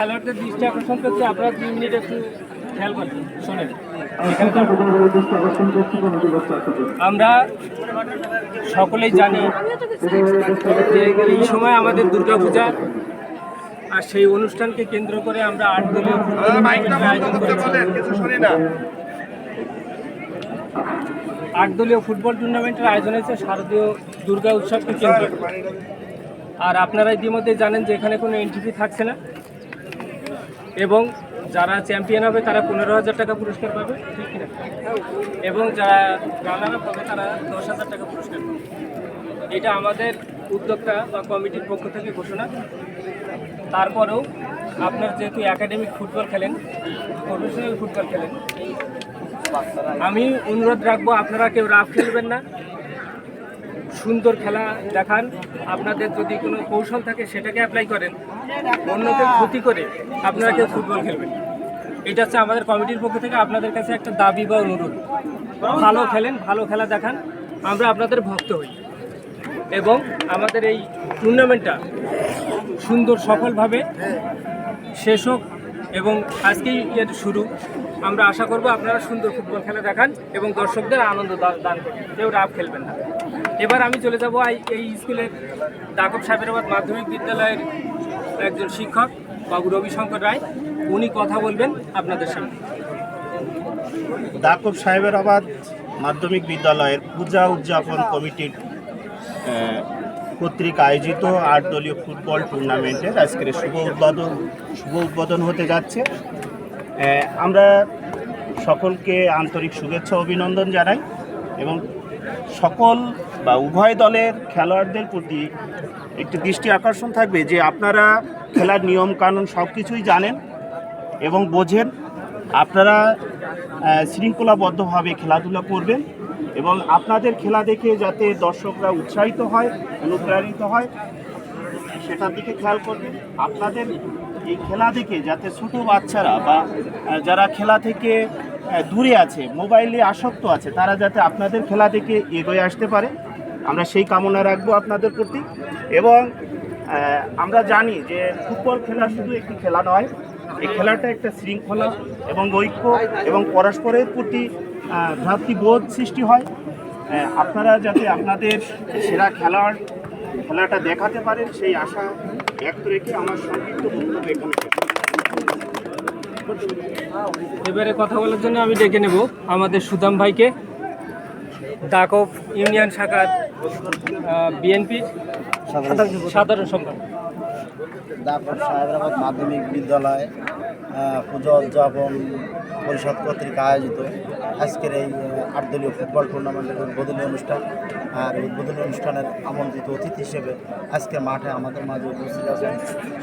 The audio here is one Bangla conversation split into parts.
খেলোয়াড়দের দৃষ্টি আকর্ষণ করছে আপনারা দুই মিনিট একটু খেয়াল করবেন। শোনেন। আমরা সকলেই জানি যে এই সময় আমাদের দুর্গাপূজা আর সেই অনুষ্ঠানকে কেন্দ্র করে আমরা আট দলীয় আয়োজন করেছি আট দলীয় ফুটবল টুর্নামেন্টের আয়োজন হয়েছে শারদীয় দুর্গা উৎসবকে কেন্দ্র করে। আর আপনারা ইতিমধ্যে জানেন যে এখানে কোনো এন্ট্রি থাকছে না। এবং যারা চ্যাম্পিয়ন হবে তারা পনেরো হাজার টাকা পুরস্কার পাবে এবং যারা রানার পাবে তারা দশ হাজার টাকা পুরস্কার পাবে। এটা আমাদের উদ্যোক্তা বা কমিটির পক্ষ থেকে ঘোষণা। তারপরেও আপনার যেহেতু একাডেমিক ফুটবল খেলেন, প্রফেশনাল ফুটবল খেলেন, আমি অনুরোধ রাখব আপনারা কেউ রাফ খেলবেন না। সুন্দর খেলা দেখান। আপনাদের যদি কোনো কৌশল থাকে, সেটাকে অ্যাপ্লাই করেন। অন্যকে ক্ষতি করে আপনারা কেউ ফুটবল খেলবেন এটা হচ্ছে আমাদের কমিটির পক্ষ থেকে আপনাদের কাছে একটা দাবি বা অনুরোধ। ভালো খেলেন, ভালো খেলা দেখান। আমরা আপনাদের ভক্ত হই। এবং আমাদের এই টুর্নামেন্টটা সুন্দর সফলভাবে শেষ হোক এবং আজকেই এর শুরু। আমরা আশা করব আপনারা সুন্দর ফুটবল খেলা দেখান এবং দর্শকদের আনন্দ দান করবেন কেউ রাফ খেলবেন না। এবার আমি চলে যাব এই স্কুলের দাকব সাহেবেরাবাদ মাধ্যমিক বিদ্যালয়ের একজন শিক্ষক বাবু রবিশঙ্কর রায়। উনি কথা বলবেন আপনাদের সামনে। দাকব সাহেবেরাবাদ মাধ্যমিক বিদ্যালয়ের পূজা উদযাপন কমিটির কর্তৃক আয়োজিত আট দলীয় ফুটবল টুর্নামেন্টের আজকের শুভ উদ্বোধন শুভ উদ্বোধন হতে যাচ্ছে। আমরা সকলকে আন্তরিক শুভেচ্ছা অভিনন্দন জানাই এবং সকল বা উভয় দলের খেলোয়াড়দের প্রতি একটি দৃষ্টি আকর্ষণ থাকবে যে আপনারা খেলার নিয়ম কানুন সব কিছুই জানেন এবং বোঝেন। আপনারা শৃঙ্খলাবদ্ধভাবে খেলাধুলা করবেন এবং আপনাদের খেলা দেখে যাতে দর্শকরা উৎসাহিত হয়, অনুপ্রাণিত হয়, সেটার দিকে খেয়াল করবেন। আপনাদের এই খেলা দেখে যাতে ছোটো বাচ্চারা বা যারা খেলা থেকে দূরে আছে, মোবাইলে আসক্ত আছে, তারা যাতে আপনাদের খেলা থেকে এগিয়ে আসতে পারে আমরা সেই কামনা রাখব আপনাদের প্রতি এবং আমরা জানি যে ফুটবল খেলা শুধু একটি খেলা নয়, এই খেলাটা একটা শৃঙ্খলা এবং ঐক্য এবং পরস্পরের প্রতি ভ্রাতৃবোধ সৃষ্টি হয় আপনারা যাতে আপনাদের সেরা খেলার খেলাটা দেখাতে পারেন, সেই আশা ব্যক্ত রেখে আমার সংক্ষিপ্ত বক্তব্য এখানে। এবারে কথা বলার জন্য আমি ডেকে নেব আমাদের সুদাম ভাইকে দাকব ইউনিয়ন শাখার বিএনপির সাধারণ সম্পাদক। সাহেবরাবাদ মাধ্যমিক বিদ্যালয় পুজো উদযাপন পরিষদ কর্তৃক আয়োজিত আজকের এই আটদলীয় ফুটবল টুর্নামেন্টের উদ্বোধনী অনুষ্ঠান। আর উদ্বোধনী অনুষ্ঠানের আমন্ত্রিত অতিথি হিসেবে আজকে মাঠে আমাদের মাঝে উপস্থিত আছেন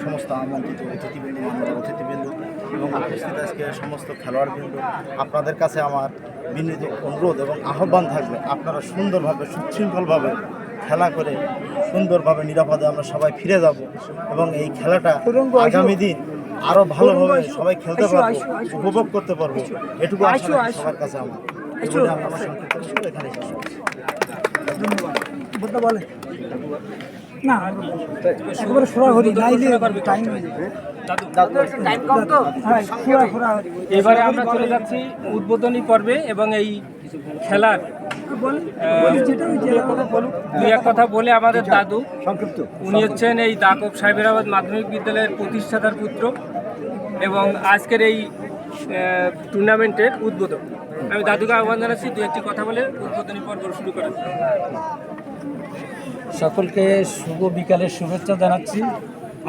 সমস্ত আমন্ত্রিত অতিথিবৃন্দ, মাননীয় অতিথিবৃন্দ। এবং উপস্থিত আজকে সমস্ত খেলোয়াড়বৃন্দ আপনাদের কাছে আমার বিনীত অনুরোধ এবং আহ্বান থাকবে আপনারা সুন্দরভাবে সুশৃঙ্খলভাবে খেলা করে সুন্দরভাবে নিরাপদে আমরা সবাই ফিরে যাব এবং এই খেলাটা আগামী দিন আরও ভালোভাবে সবাই খেলতে পারব উপভোগ করতে পারব। এটুকু আশা সবার কাছে আমার। না একেবারে সরাসরি নাইলে টাইম হ্যাঁ সরাসরি এবারে আমরা চলে যাচ্ছি উদ্বোধনী পর্বে এবং এই খেলার। দুই এক কথা বলে আমাদের দাদু। সংক্ষিপ্ত। উনি হচ্ছেন এই দাকব সাহেবেরাবাদ মাধ্যমিক বিদ্যালয়ের প্রতিষ্ঠাতার পুত্র এবং আজকের এই টুর্নামেন্টের উদ্বোধক। আমি দাদুকে আহ্বান জানাচ্ছি দু একটি কথা বলে উদ্বোধনী পর্ব শুরু করেন সকলকে শুভ বিকালের শুভেচ্ছা জানাচ্ছি।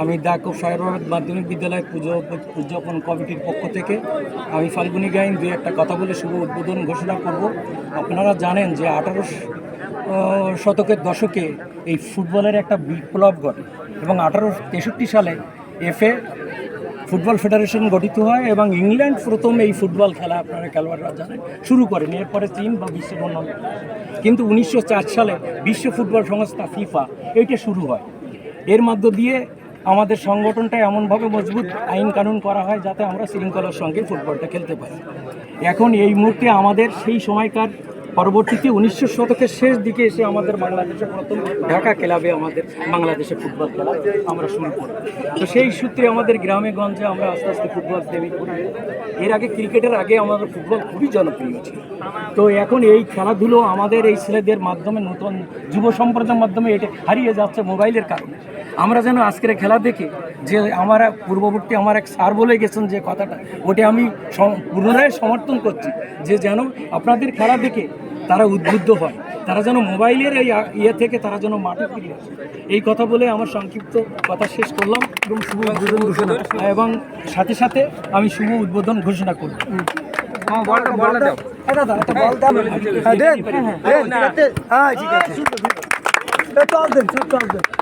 আমি ডাকুব সাহেবাবাদ মাধ্যমিক বিদ্যালয় পুজো উদযাপন কমিটির পক্ষ থেকে আমি ফাল্গুনি গাইন দুই একটা কথা বলে শুভ উদ্বোধন ঘোষণা করব। আপনারা জানেন যে আঠারো শতকের দশকে এই ফুটবলের একটা বিপ্লব ঘটে এবং আঠারো তেষট্টি সালে এফএ ফুটবল ফেডারেশন গঠিত হয় এবং ইংল্যান্ড প্রথম এই ফুটবল খেলা, আপনারা খেলোয়াড়রা জানেন, শুরু করেন। এরপরে চীন বা বিশ্বের অন্যান্য কিন্তু উনিশশো চার সালে বিশ্ব ফুটবল সংস্থা ফিফা এইটা শুরু হয়। এর মধ্য দিয়ে আমাদের সংগঠনটা এমনভাবে মজবুত আইন কানুন করা হয় যাতে আমরা শৃঙ্খলার সঙ্গে ফুটবলটা খেলতে পারি। এখন এই মুহূর্তে আমাদের সেই সময়কার পরবর্তীতে উনিশশো শতকের শেষ দিকে এসে আমাদের বাংলাদেশে প্রথম ঢাকা ক্লাবে আমাদের বাংলাদেশে ফুটবল খেলা আমরা শুরু করি। তো সেই সূত্রে আমাদের গ্রামে, গঞ্জে আমরা আস্তে আস্তে ফুটবল প্রেমিক করি। এর আগে ক্রিকেটের আগে আমাদের ফুটবল খুবই জনপ্রিয় ছিল। তো এখন এই খেলাধুলো আমাদের এই ছেলেদের মাধ্যমে নতুন যুব সম্প্রদায়ের মাধ্যমে এটা হারিয়ে যাচ্ছে মোবাইলের কারণে। আমরা যেন আজকের খেলা দেখে যে আমার পূর্ববর্তী আমার এক স্যার বলে গেছেন যে কথাটা ওটা আমি পুনরায় সমর্থন করছি যে যেন আপনাদের খেলা দেখে তারা উদ্বুদ্ধ হয় তারা যেন মোবাইলের এই ইয়ে থেকে তারা যেন মাঠে ফিরে আসে। এই কথা বলে আমার সংক্ষিপ্ত কথা শেষ করলাম এবং শুভ উদ্বোধন ঘোষণা। এবং সাথে সাথে আমি শুভ উদ্বোধন ঘোষণা দাও। হ্যাঁ, দেন। ঠিক আছে চল দেন চল দেন